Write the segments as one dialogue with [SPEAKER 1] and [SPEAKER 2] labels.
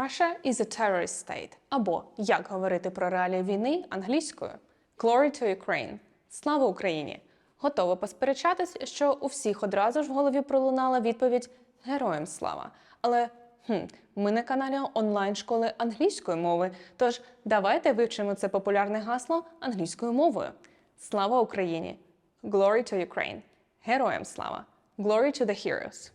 [SPEAKER 1] Russia is a terrorist state. Або як говорити про реалії війни англійською. Glory to Ukraine. Слава Україні! Готова посперечатись, що у всіх одразу ж в голові пролунала відповідь Героям слава. Але хм, ми на каналі онлайн школи англійської мови. Тож давайте вивчимо це популярне гасло англійською мовою. Слава Україні! Glory to Ukraine! Героям слава! Glory to the heroes!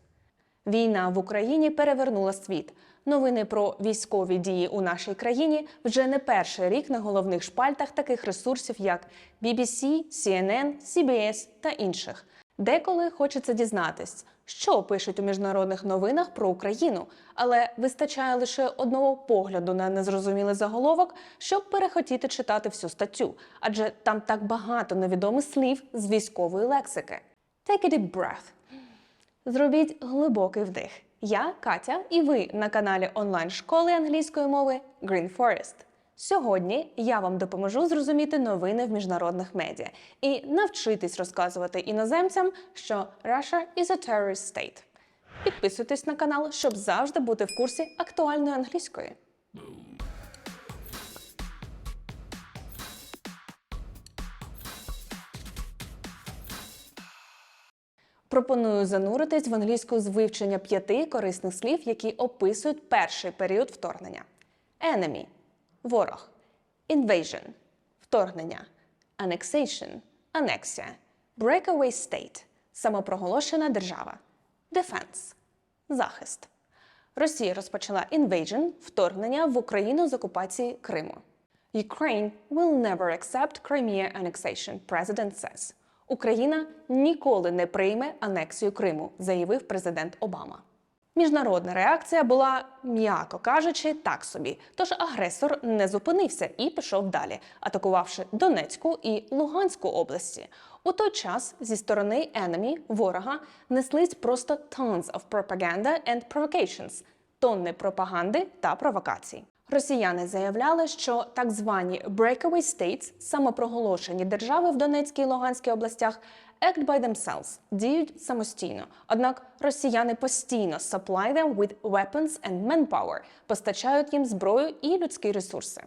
[SPEAKER 1] Війна в Україні перевернула світ. Новини про військові дії у нашій країні вже не перший рік на головних шпальтах таких ресурсів, як BBC, CNN, CBS та інших. Деколи хочеться дізнатись, що пишуть у міжнародних новинах про Україну, але вистачає лише одного погляду на незрозумілий заголовок, щоб перехотіти читати всю статтю, адже там так багато невідомих слів з військової лексики. Take a deep breath. Зробіть глибокий вдих. Я Катя, і ви на каналі онлайн-школи англійської мови Green Forest. Сьогодні я вам допоможу зрозуміти новини в міжнародних медіа і навчитись розказувати іноземцям, що Russia is a terrorist state. Підписуйтесь на канал, щоб завжди бути в курсі актуальної англійської. Пропоную зануритись в англійську з вивчення п'яти корисних слів, які описують перший період вторгнення: enemy – ворог, invasion – вторгнення, annexation – анексія, breakaway state – самопроголошена держава, defense – захист. Росія розпочала invasion – вторгнення в Україну з окупації Криму. Ukraine will never accept Crimea annexation, President says. Україна ніколи не прийме анексію Криму, заявив президент Обама. Міжнародна реакція була, м'яко кажучи, так собі. Тож агресор не зупинився і пішов далі, атакувавши Донецьку і Луганську області. У той час зі сторони enemy, ворога, неслись просто tons of propaganda and provocations – тонни пропаганди та провокацій. Росіяни заявляли, що так звані breakaway states, самопроголошені держави в Донецькій і Луганській областях, act by themselves, діють самостійно. Однак росіяни постійно supply them with weapons and manpower, постачають їм зброю і людські ресурси.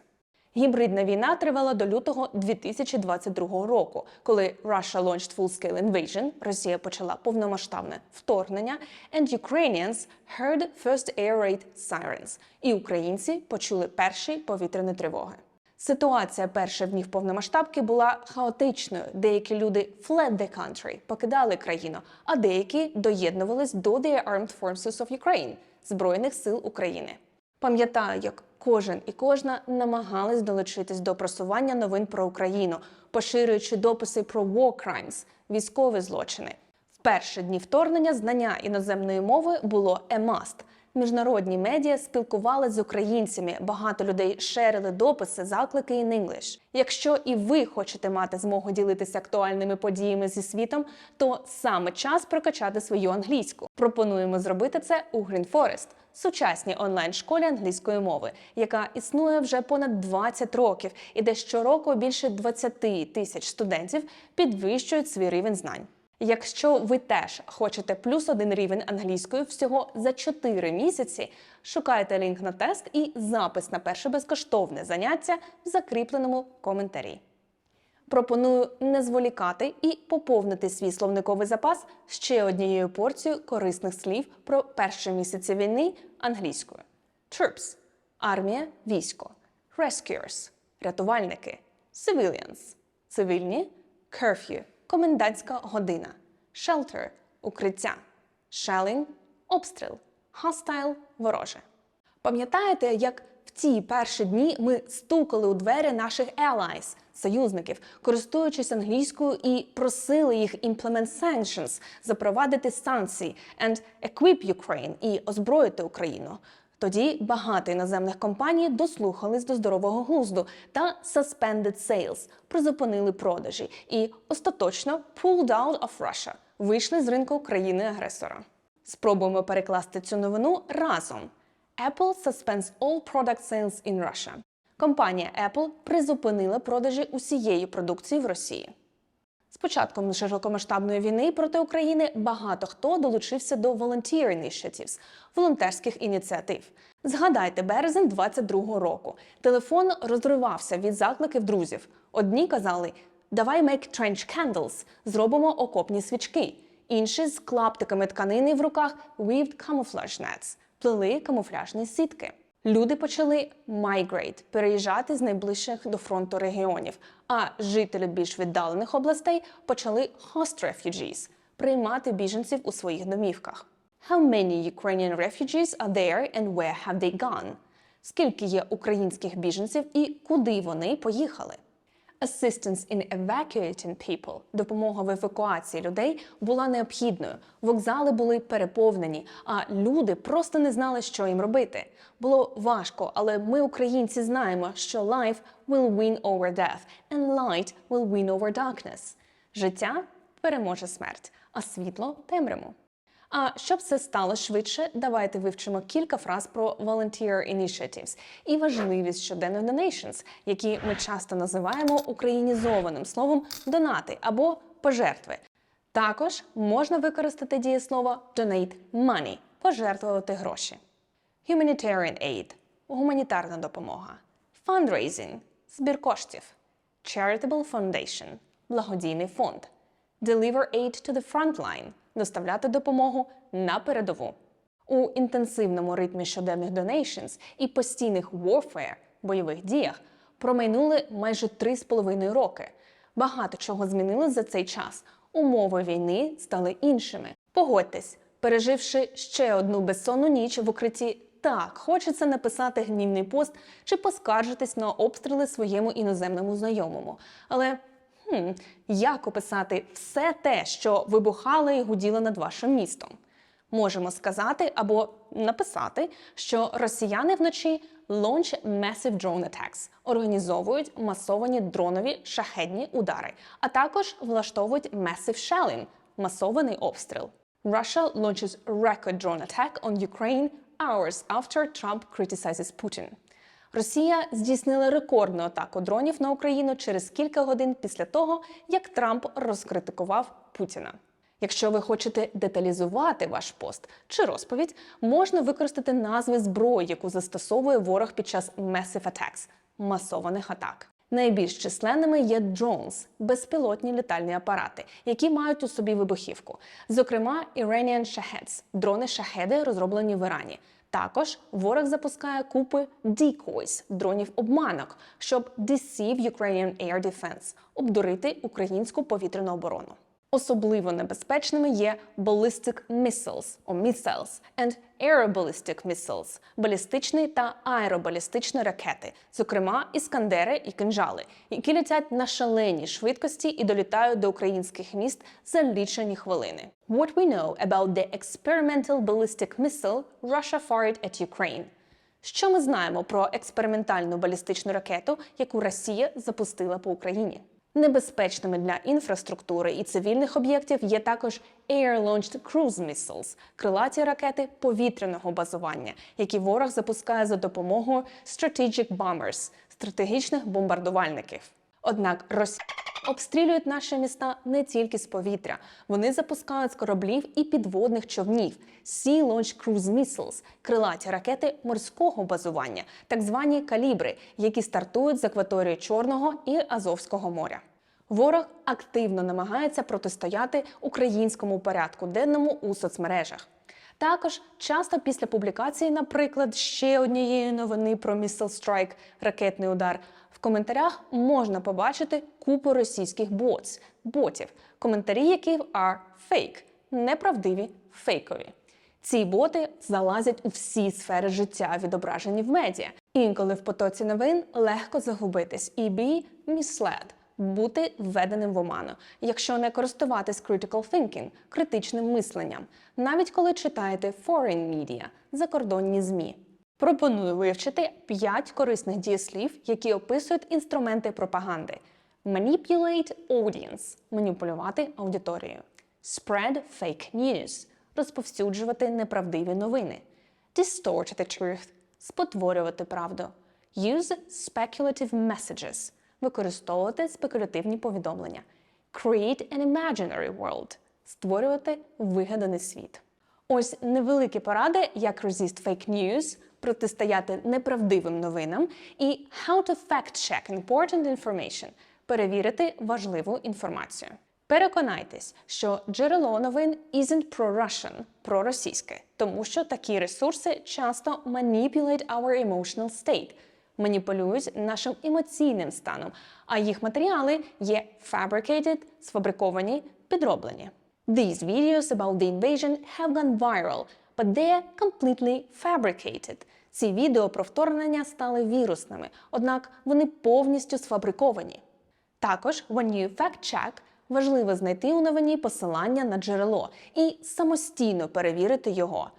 [SPEAKER 1] Гібридна війна тривала до лютого 2022 року, коли Russia launched full-scale invasion, Росія почала повномасштабне вторгнення, and Ukrainians heard first air raid sirens, і українці почули перші повітряні тривоги. Ситуація перших днів повномасштабки була хаотичною. Деякі люди fled the country, покидали країну, а деякі доєднувались до the Armed Forces of Ukraine – Збройних сил України. Пам'ятаю, як кожен і кожна намагались долучитись до просування новин про Україну, поширюючи дописи про war crimes – військові злочини. В перші дні вторгнення знання іноземної мови було must. Міжнародні медіа спілкувалися з українцями. Багато людей шерили дописи, заклики in English. Якщо і ви хочете мати змогу ділитися актуальними подіями зі світом, то саме час прокачати свою англійську. Пропонуємо зробити це у Green Forest – сучасній онлайн-школі англійської мови, яка існує вже понад 20 років і де щороку більше 20 тисяч студентів підвищують свій рівень знань. Якщо ви теж хочете плюс один рівень англійської всього за 4 місяці, шукайте лінк на тест і запис на перше безкоштовне заняття в закріпленому коментарі. Пропоную не зволікати і поповнити свій словниковий запас ще однією порцією корисних слів про перші місяці війни англійською: Troops – армія, військо, Rescuers – рятувальники, Civilians – цивільні, Curfew – комендантська година, Shelter – укриття, Shelling – обстріл, Hostile – вороже. Пам'ятаєте, як в ті перші дні ми стукали у двері наших allies, союзників, користуючись англійською і просили їх implement sanctions, запровадити санкції and equip Ukraine і озброїти Україну. Тоді багато іноземних компаній дослухались до здорового глузду та suspended sales, призупинили продажі і остаточно pulled out of Russia, вийшли з ринку країни-агресора. Спробуємо перекласти цю новину разом. Apple suspends all product sales in Russia. Компанія Apple призупинила продажі усієї продукції в Росії. З початком широкомасштабної війни проти України багато хто долучився до volunteer initiatives – волонтерських ініціатив. Згадайте березень 22-го року. Телефон розривався від закликів друзів. Одні казали: Давай make trench candles, зробимо окопні свічки. Інші з клаптиками тканини в руках weaved camouflage nets, плели камуфляжні сітки. Люди почали migrate, переїжджати з найближчих до фронту регіонів, а жителі більш віддалених областей почали host refugees – приймати біженців у своїх домівках. How many Ukrainian refugees are there and where have they gone? Скільки є українських біженців і куди вони поїхали? Assistance in evacuating people – допомога в евакуації людей була необхідною. Вокзали були переповнені, а люди просто не знали, що їм робити. Було важко, але ми, українці, знаємо, що life will win over death and light will win over darkness. Життя переможе смерть, а світло темряву. А щоб це стало швидше, давайте вивчимо кілька фраз про volunteer initiatives і важливість щоденних donations, які ми часто називаємо українізованим словом донати або пожертви. Також можна використати дієслово donate money пожертвувати гроші. Humanitarian aid гуманітарна допомога. Fundraising збір коштів. Charitable foundation благодійний фонд. Deliver aid to the front line доставляти допомогу на передову. У інтенсивному ритмі щоденних donations і постійних warfare бойових діях промайнули майже 3,5 роки. Багато чого змінилось за цей час. Умови війни стали іншими. Погодьтесь, переживши ще одну безсонну ніч в укритті, так хочеться написати гнівний пост чи поскаржитись на обстріли своєму іноземному знайомому. Але хм, як описати все те, що вибухало і гуділо над вашим містом? Можемо сказати або написати, що росіяни вночі launch massive drone attacks, організовують масовані дронові шахедні удари, а також влаштовують massive shelling – масований обстріл. Russia launches record drone attack on Ukraine hours after Trump criticizes Putin. Росія здійснила рекордну атаку дронів на Україну через кілька годин після того, як Трамп розкритикував Путіна. Якщо ви хочете деталізувати ваш пост чи розповідь, можна використати назви зброї, яку застосовує ворог під час massive attacks – масованих атак. Найбільш численними є drones – безпілотні літальні апарати, які мають у собі вибухівку. Зокрема, Iranian Shaheds – дрони-шахеди, розроблені в Ірані. Також ворог запускає купи decoys – дронів обманок, щоб deceive Ukrainian Air Defense – обдурити українську повітряну оборону. Особливо небезпечними є ballistic missiles or missiles and aeroballistic missiles – балістичні та аеробалістичні ракети, зокрема іскандери і кинжали, які летять на шаленій швидкості і долітають до українських міст за лічені хвилини. What we know about the experimental ballistic missile Russia fired at Ukraine – що ми знаємо про експериментальну балістичну ракету, яку Росія запустила по Україні? Небезпечними для інфраструктури і цивільних об'єктів є також Air-Launched Cruise Missiles – крилаті ракети повітряного базування, які ворог запускає за допомогою Strategic Bombers – стратегічних бомбардувальників. Однак Росія обстрілюють наші міста не тільки з повітря. Вони запускають з кораблів і підводних човнів Sea Launch Cruise Missiles – крилаті ракети морського базування, так звані калібри, які стартують з акваторії Чорного і Азовського моря. Ворог активно намагається протистояти українському порядку денному у соцмережах. Також часто після публікації, наприклад, ще однієї новини про Missile Strike – ракетний удар, в коментарях можна побачити купу російських ботс, ботів, коментарі яких are fake, неправдиві, фейкові. Ці боти залазять у всі сфери життя, відображені в медіа. Інколи в потоці новин легко загубитись і be misled – бути введеним в оману, якщо не користуватись critical thinking – критичним мисленням, навіть коли читаєте foreign media – закордонні ЗМІ. Пропоную вивчити 5 корисних дієслів, які описують інструменти пропаганди. Manipulate audience – маніпулювати аудиторію. Spread fake news – розповсюджувати неправдиві новини. Distort the truth – спотворювати правду. Use speculative messages – використовувати спекулятивні повідомлення. Create an imaginary world – створювати вигаданий світ. Ось невеликі поради, як resist fake news, протистояти неправдивим новинам, і How to fact-check important information – перевірити важливу інформацію. Переконайтесь, що джерело новин isn't pro-Russian, проросійське, тому що такі ресурси часто manipulate our emotional state, маніпулюють нашим емоційним станом, а їх матеріали є fabricated, сфабриковані, підроблені. These videos about the invasion have gone viral, but they're completely fabricated. Ці відео про вторгнення стали вірусними, однак вони повністю сфабриковані. Також, when you fact-check, важливо знайти у новині посилання на джерело і самостійно перевірити його.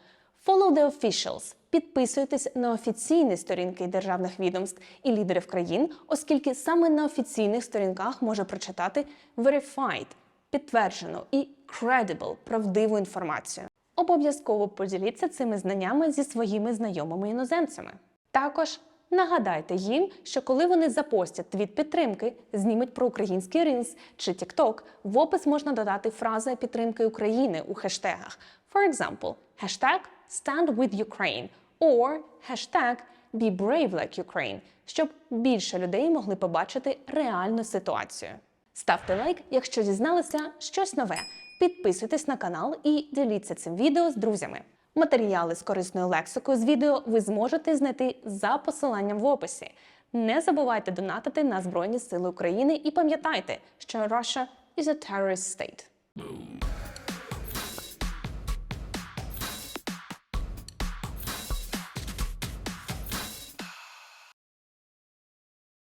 [SPEAKER 1] Follow the officials. Підписуйтесь на офіційні сторінки державних відомств і лідерів країн, оскільки саме на офіційних сторінках може прочитати verified, підтверджену і credible, правдиву інформацію. Обов'язково поділіться цими знаннями зі своїми знайомими іноземцями. Також нагадайте їм, що коли вони запостять твіт підтримки, знімуть про український Reels чи TikTok, в опис можна додати фрази підтримки України у хештегах. For example, hashtag Stand with Ukraine or hashtag Be brave like Ukraine, щоб більше людей могли побачити реальну ситуацію. Ставте лайк, якщо дізналися щось нове. Підписуйтесь на канал і діліться цим відео з друзями. Матеріали з корисною лексикою з відео ви зможете знайти за посиланням в описі. Не забувайте донатити на Збройні Сили України і пам'ятайте, що Russia is a terrorist state.